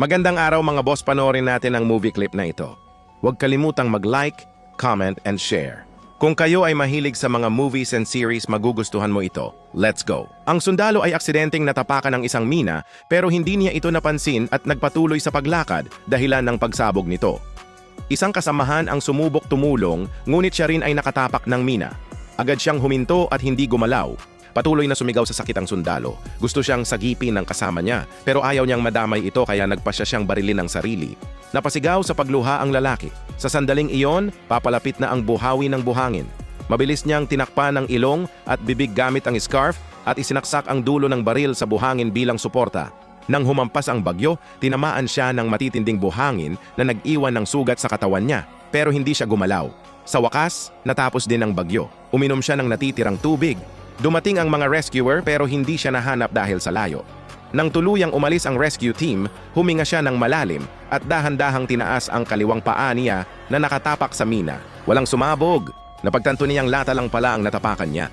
Magandang araw mga boss, panoorin natin ang movie clip na ito. Huwag kalimutang mag-like, comment, and share. Kung kayo ay mahilig sa mga movies and series, magugustuhan mo ito. Let's go! Ang sundalo ay aksidenteng natapakan ng isang mina pero hindi niya ito napansin at nagpatuloy sa paglakad dahilan ng pagsabog nito. Isang kasamahan ang sumubok tumulong ngunit siya rin ay nakatapak ng mina. Agad siyang huminto at hindi gumalaw. Patuloy na sumigaw sa sakit ang sundalo. Gusto siyang sagipin ng kasama niya pero ayaw niyang madamay ito kaya nagpasya siyang barilin ng sarili. Napasigaw sa pagluha ang lalaki. Sa sandaling iyon, papalapit na ang buhawi ng buhangin. Mabilis niyang tinakpan ng ilong at bibig gamit ang scarf at isinaksak ang dulo ng baril sa buhangin bilang suporta. Nang humampas ang bagyo, tinamaan siya ng matitinding buhangin na nag-iwan ng sugat sa katawan niya pero hindi siya gumalaw. Sa wakas, natapos din ang bagyo. Uminom siya ng natitirang tubig. Dumating ang mga rescuer pero hindi siya nahanap dahil sa layo. Nang tuluyang umalis ang rescue team, huminga siya ng malalim at dahan-dahang tinaas ang kaliwang paa niya na nakatapak sa mina. Walang sumabog. Napagtanto niyang lata lang pala ang natapakan niya.